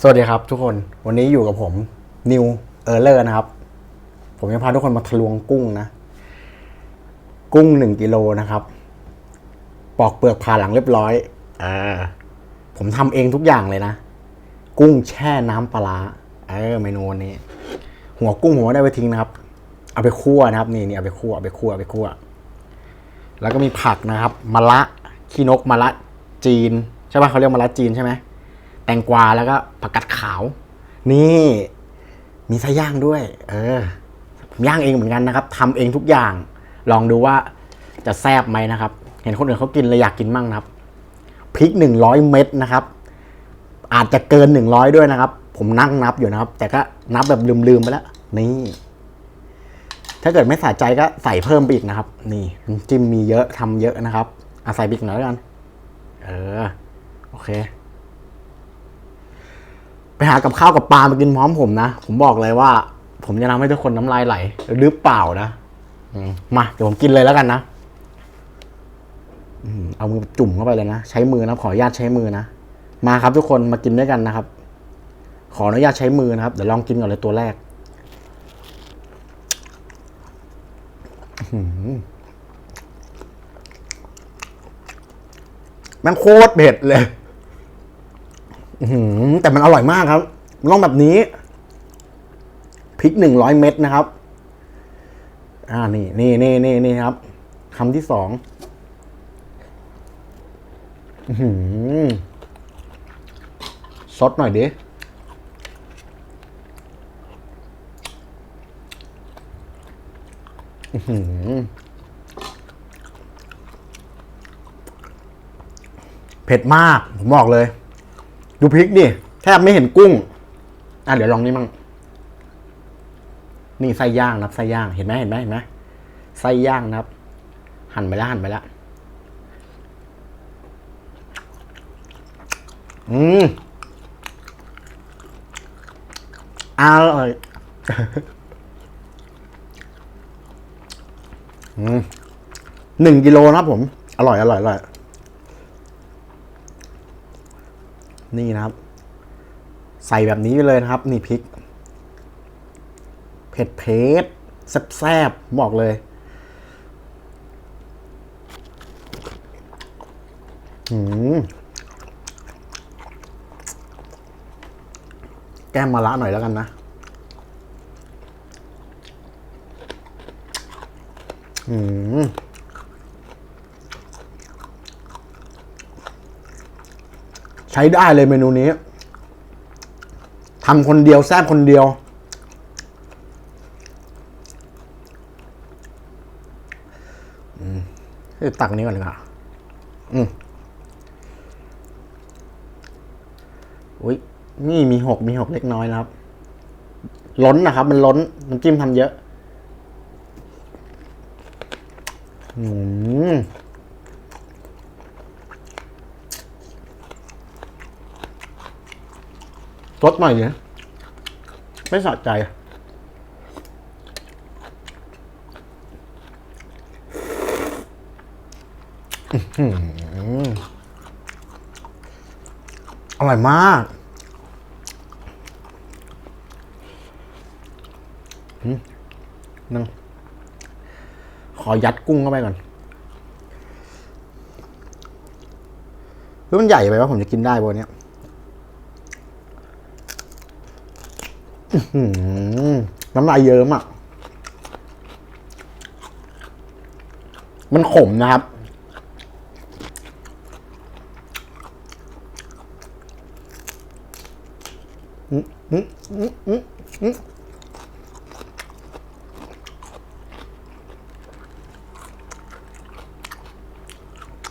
สวัสดีครับทุกคนวันนี้อยู่กับผมนิวเออร์เลอร์นะครับ ผมจะพาทุกคนมาทะลวงกุ้งนะ กุ้งหนึ่งกิโลนะครับ ปอกเปลือกผ่าหลังเรียบร้อยเออผมทำเองทุกอย่างเลยนะ กุ้งแช่น้ำปลาเออเมนูนี้ หัวกุ้งผมไม่ได้ไปทิ้งนะครับ เอาไปคั่วนะครับ นี่นี่เอาไปคั่วเอาไปคั่วเอาไปคั่ว แล้วก็มีผักนะครับมะระขี้นกมะระจีน ใช่ป่ะเขาเรียกมะระจีนใช่ไหม แตงกวาแล้วก็ผักกาดขาว นี่มีไส้ย่างด้วย เออ ผมย่างเองเหมือนกันนะครับทำเองทุกอย่าง ลองดูว่าจะแซ่บไหมนะครับ เห็นคนอื่นเขากินเลยอยากกินมั่งนะครับพริกหนึ่งร้อยเม็ดนะครับ อาจจะเกินหนึ่งร้อยด้วยนะครับ ผมนั่งนับอยู่นะครับ แต่ก็นับแบบลืมๆไปแล้ว นี่ ถ้าเกิดไม่สะใจก็ใส่เพิ่มไปอีกนะครับ นี่จิ้มมีเยอะทำเยอะนะครับอาใส่บิ๊กหน่อยแล้วกัน เออ โอเค ไปหากับข้าวกับปลามากินพร้อมผมนะ ผมบอกเลยว่า ผมจะทำให้ทุกคนน้ำลายไหลหรือเปล่านะมาเดี๋ยวผมกินเลยแล้วกันนะเอามือจุ่มเข้าไปเลยนะใช้มือนะขออนุญาตใช้มือนะมาครับทุกคนมากินด้วยกันนะครับ ขออนุญาตใช้มือนะครับเดี๋ยวลองกินก่อนเลยตัวแรกแมันโคตรเผ็ดเลย แต่มันอร่อยมากครับมันต้องแบบนี้พริกหนึ่งร้อยเม็ดนะครับ อ่านี่นี่นี่นี่นี่ครับคำที่สองซดหน่อยดิเผ็ดมาก ผมบอกเลย ดูพริกดิแทบไม่เห็นกุ้ง อะเดี๋ยวลองนี่มั่งนี่ไส้ย่างนะครับไส้ย่างเห็นไหมเห็นไหมเห็นไหมไส้ย่างนะครับ หั่นไปแล้วหั่นไปแล้วอืมอร่อยอืมหนึ่งกิโลนะครับผม อร่อยอร่อยอร่อย นี่นะครับ ใส่แบบนี้ไปเลยนะครับ นี่พริก เผ็ดเผ็ดแซ่บๆบอกเลยอืมแก้มมาละหน่อยแล้วกันนะ อืม ช้ได้เลยเมนูนี้ทำคนเดียวแซ่บคนเดียวอืมตักนี้ก่อนเลยค่ะอืมอุ้ยนี่มีหกมีหกเล็กน้อยนะครับ ล้นนะครับ มันล้นน้ำจิ้มทำเยอะ อืม รสใหน่เนี่ยไม่สะใจ อร่อยมากอืมนึงขอยัดกุ้งเข้าไปก่อนเฮ้ยมันใหญ่ไปว่าผมจะกินได้บนเนี้ย อื้อหือ น้ำลายเยิ้มอะ มันขมนะครับ อืมอืมอืมอืมอืม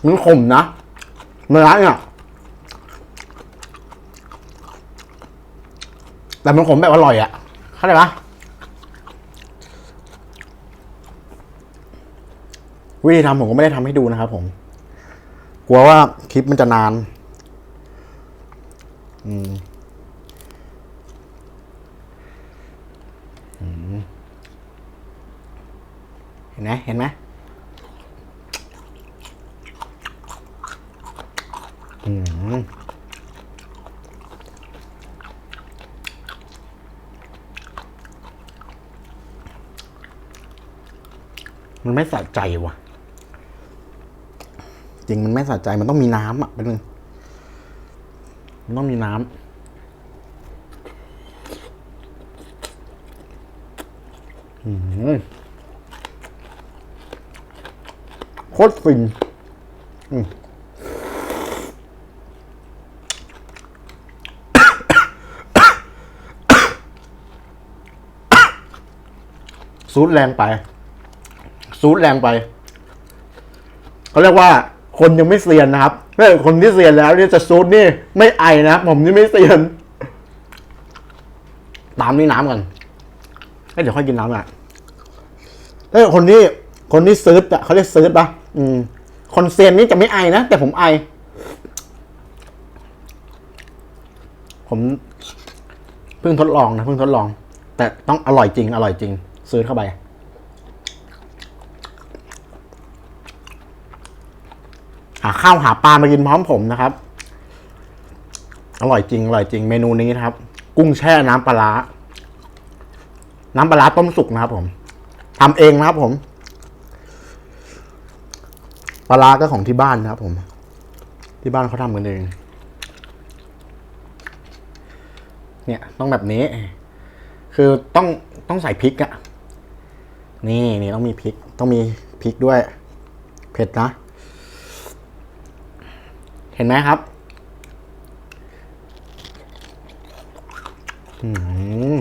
มันขมนะเนื้อเนี่ย แต่มันขมแบบอร่อยอะเข้าใจปะวิธีทำผมก็ไม่ได้ทำให้ดูนะครับผม กลัวว่าคลิปมันจะนาน อืมเห็นไหมเห็นไหม มัน ไม่สะใจว่ะ จริงมันไม่สะใจมันต้องมีน้ำอะเป็นึงมันต้องมีน้ำอืมโคตรฟินอืมซูดแรงไป ซูดแรงไปเขาเรียกว่าคนยังไม่เซียนนะครับถ้าคนที่เซียนแล้วเนี่ยจะซูดนี่ไม่ไอนะผมนี่ไม่เซียน ตามนี่น้ำกันเอ้เดี๋ยวค่อยกินน้ำอะถ้าคนที่คนที่ซื้ออะเขาเรียกซื้อปะอืม คนเซียนนี่จะไม่ไอนะ แต่ผมไอ ผมเพิ่งทดลองนะเพิ่งทดลอง แต่ต้องอร่อยจริง อร่อยจริง ซื้อเข้าไป หาข้าวหาปลามากินพร้อมผมนะครับ อร่อยจริงอร่อยจริงเมนูนี้นะครับ กุ้งแช่น้ำปลาร้าน้ำปลาร้าต้มสุกนะครับ ผมทำเองนะครับ ผมปลาร้าก็ของที่บ้านนะครับ ผม ที่บ้านเขาทำกันเอง เนี่ยต้องแบบนี้ คือต้องต้องใส่พริกอะนี่นี่ต้องมีพริก ต้องมีพริกด้วย เผ็ดนะ เห็นไหมครับอืม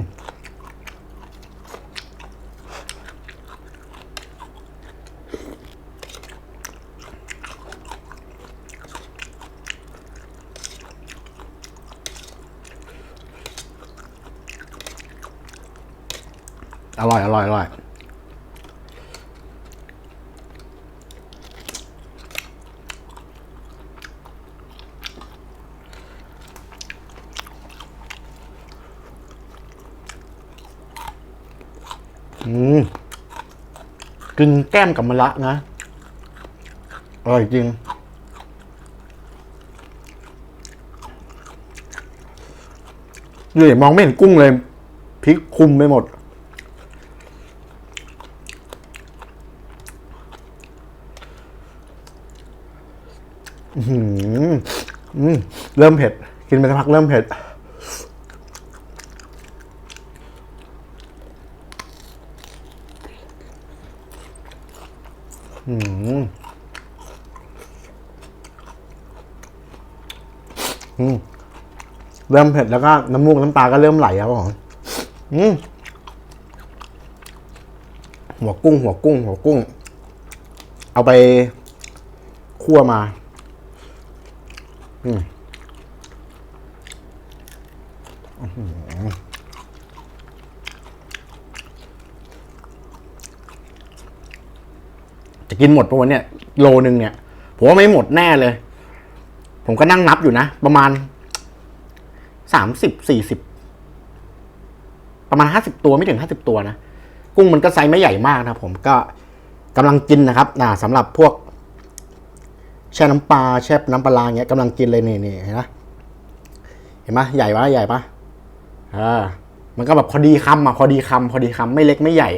อร่อย อร่อย อร่อย กินแก้มกับมะระนะ อร่อยจริงดูดิมองไม่เห็นกุ้งเลยพริกคุมไปหมด เริ่มเผ็ด กินไปสักพักเริ่มเผ็ด อืมอืมเริ่มเผ็ดแล้วก็น้ำมูกน้ำตาก็เริ่มไหลครับผมอืมหัวกุ้ง หัวกุ้ง หัวกุ้ง เอาไปคั่วมา อืมอื้อหือ จะกินหมดปะวันเนี่ยโลนึงเนี่ยผมว่าไม่หมดแน่เลย ผมก็นั่งนับอยู่นะ ประมาณสามสิบสี่สิบประมาณห้าสิบตัวไม่ถึงห้าสิบตัวนะ กุ้งมันก็ไซส์ไม่ใหญ่มากนะผมก็กำลังกินนะครับนะสำหรับพวก แช่น้ำปลาแช่น้ำปลาราเงี้ยกำลังกินเลยนี่นี่เห็นไหมเห็นไหมใหญ่ปะใหญ่ปะอ่ามันก็แบบพอดีคำอะพอดีคำพอดีคำไม่เล็กไม่ใหญ่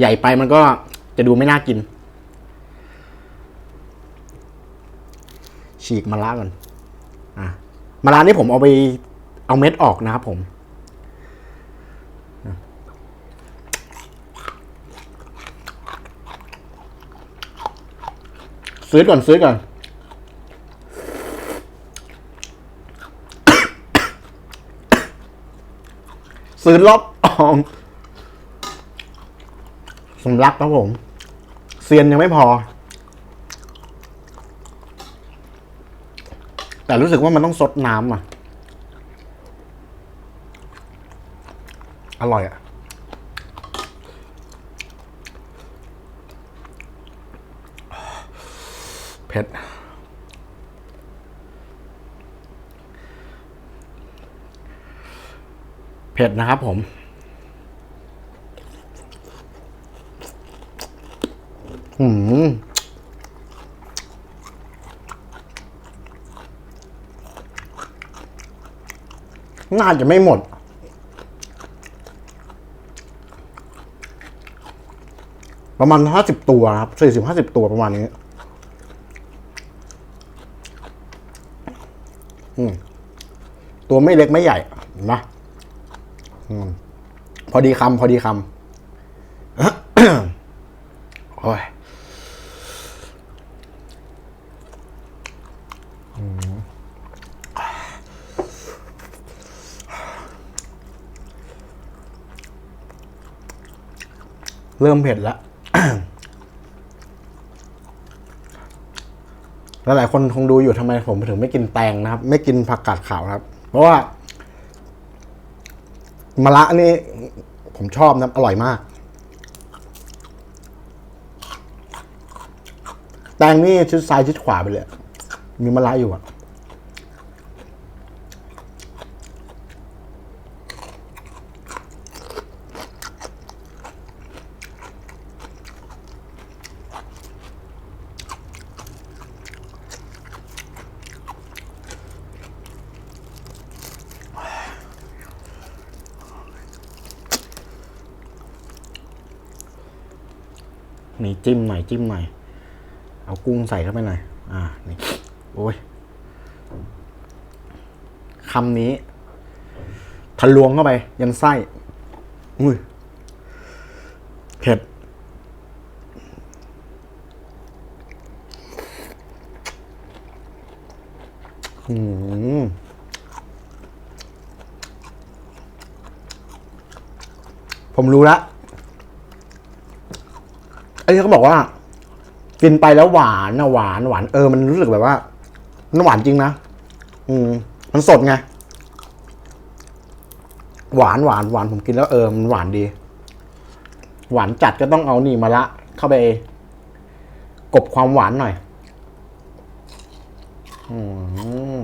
ใหญ่ไปมันก็จะดูไม่น่ากิน ฉีกมะระก่อนอะมะระนี่ผมเอาไปเอาเม็ดออกนะครับผมซื้อก่อนซื้อก่อนซื้อรอบอองสำลักครับผม เซียนยังไม่พอ แต่รู้สึกว่ามันต้องซดน้ำอะ อร่อยอะ เผ็ด เผ็ดนะครับผมอืม น่าจะไม่หมด ประมาณห้าสิบตัวครับสี่สิบห้าสิบตัวประมาณนี้อืตัวไม่เล็กไม่ใหญ่นะอพอดีคำพอดีคำโอ้ย เริ่มเผ็ดแล้วแล้วหลายคนคงดูอยู่ทำไมผมถึงไม่กินแตงนะครับ ไม่กินผักกาดขาวครับ เพราะว่ามะระนี่ผมชอบนะอร่อยมาก แตงนี่ชิดซ้ายชิดขวาไปเลย มีมะระอยู่อะ นี่จิ้มหน่อยจิ้มหน่อยเอากุ้งใส่เข้าไปหน่อยอ่านี่โอ้ยคำนี้ทะลวงเข้าไป ยันไส้อุ้ยเผ็ดอืมผมรู้แล้ว ไอ้ที่เขาบอกว่า กินไปแล้วหวานนะหวานหวานเออมันรู้สึกแบบว่ามันหวานจริงนะอืม มันสดไงหวานหวานหวานผมกินแล้วเออมันหวานดี หวานจัดก็ต้องเอานี่มาละ เข้าไปกบความหวานหน่อยอืม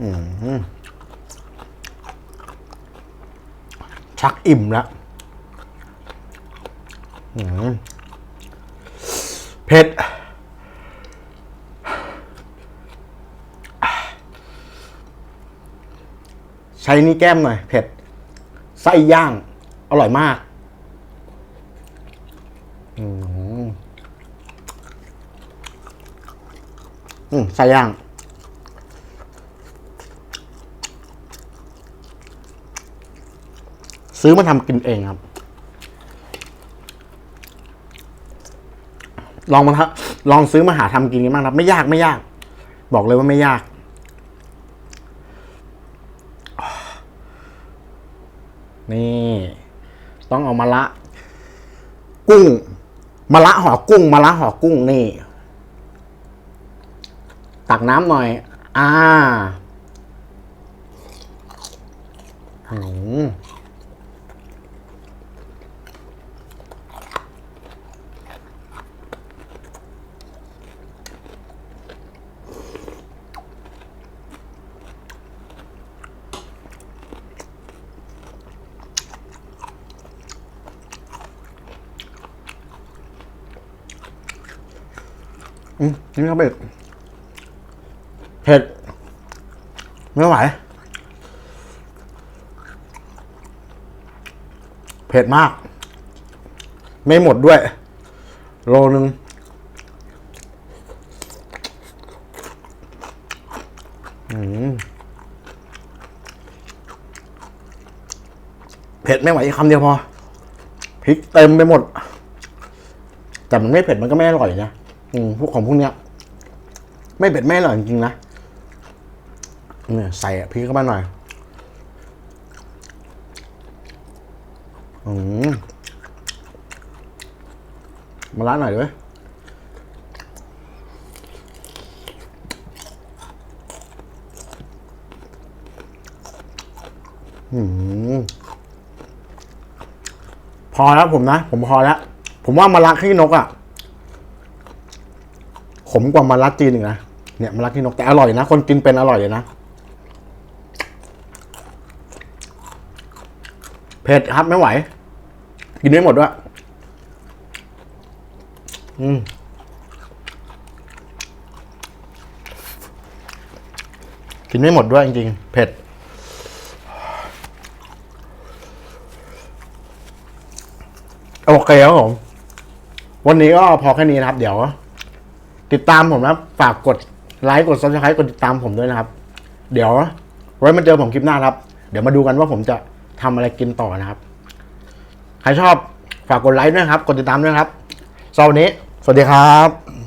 อืม ชักอิ่มแล้วเผ็ด ใช้นี่แก้มหน่อย เผ็ด ไส้ย่าง อร่อยมากอืมไส้ย่าง ซื้อมาทำกินเองครับ ลองมาทะลองซื้อมาหาทำกินกันบ้างครับ ไม่ยากไม่ยาก บอกเลยว่าไม่ยาก นี่ ต้องเอามาละ กุ้งมาละห่อกุ้งมาละห่อกุ้งนี่ ตักน้ำหน่อย อ่าอืม อืมนี่ก็เผ็ดเผ็ดไม่ไหวเผ็ดมาก ไม่หมดด้วย โลนึงเผ็ดไม่ไหวคำเดียวพอพริกเต็มไปหมด แต่มันไม่เผ็ดมันก็ไม่อร่อยนะ อืมพวกของพวกเนี้ย ไม่เผ็ดไม่อร่อยจริงๆนะเนี่ยใส่พริกเข้ามาหน่อย อืมมาล้างหน่อยด้วยอืมพอแล้วผมนะ ผมพอแล้ว ผมว่ามาลักขี้นกอะ ขมกว่ามาลัดจีนอีกนะเนี่ยมาลัดที่นกแต่อร่อยนะ คนกินเป็นอร่อยเลยนะเผ็ดครับไม่ไหว กินไม่หมดด้วยอืมกินไม่หมดด้วยจริงๆ เผ็ด โอเคครับผม วันนี้ก็พอแค่นี้นะครับ เดี๋ยว ติดตามผมนะครับ ฝากกดไลค์กด subscribe กดติดตามผมด้วยนะครับ เดี๋ยวไว้มาเจอผมคลิปหน้าครับ เดี๋ยวมาดูกันว่าผมจะทำอะไรกินต่อนะครับ ใครชอบฝากกดไลค์ด้วยครับ กดติดตามด้วยครับสำหรับวันนี้ สวัสดีครับ